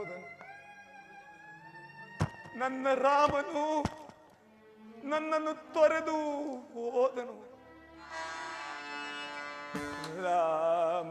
ಹೋದನು ನನ್ನ ರಾಮನು ನನ್ನನ್ನು ತೊರೆದು ಹೋದನು. ರಾಮ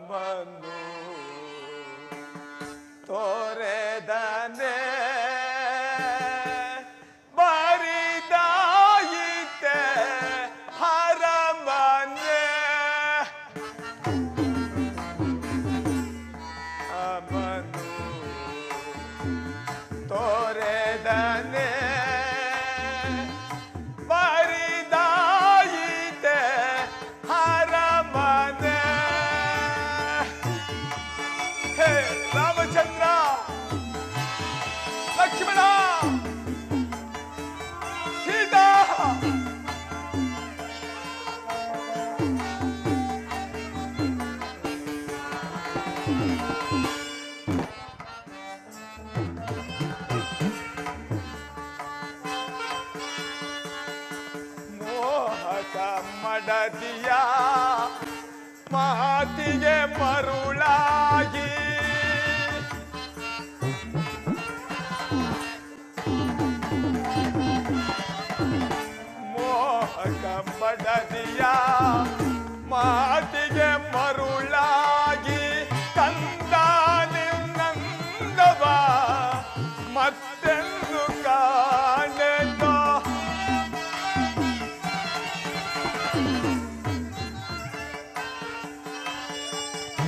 ಕಮ್ಮಡದಿಯಾ ಮಹತಿಗೆ ಮರುಳಾಗಿ ಮೋಹ ಕಮ್ಮಡದಿಯಾ ಮಹತಿ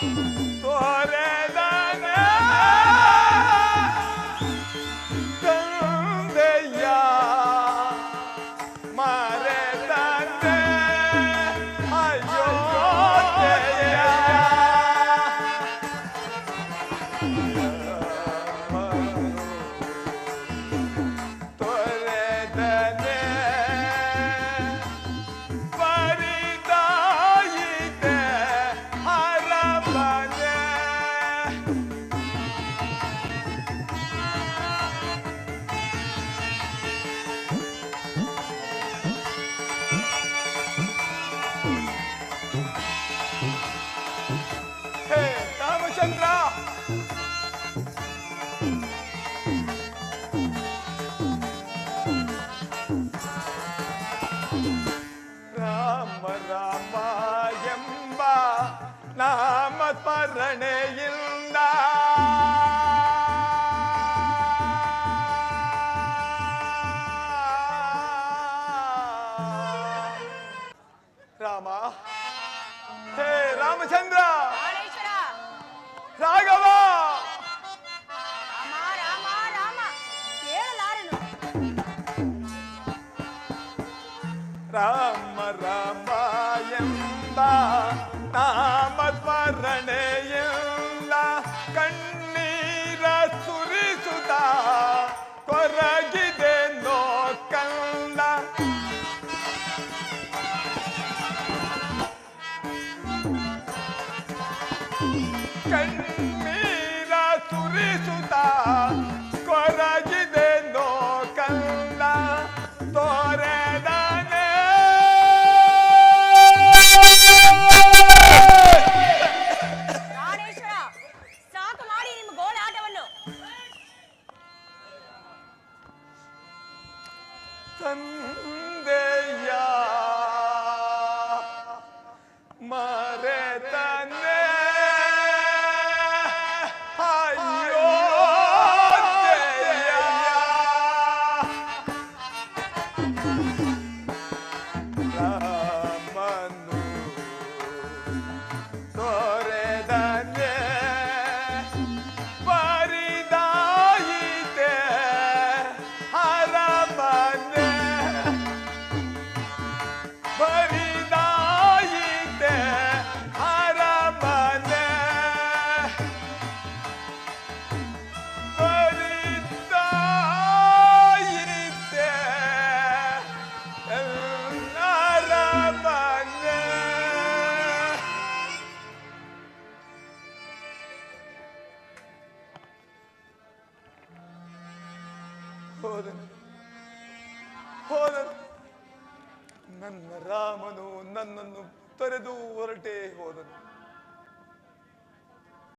boom, boom, boom. resultado ಹೋದನು ಹೋದನು ನನ್ನ ರಾಮನು ನನ್ನನ್ನು ತೊರೆದು ಹೊರಟೇ ಹೋದನು.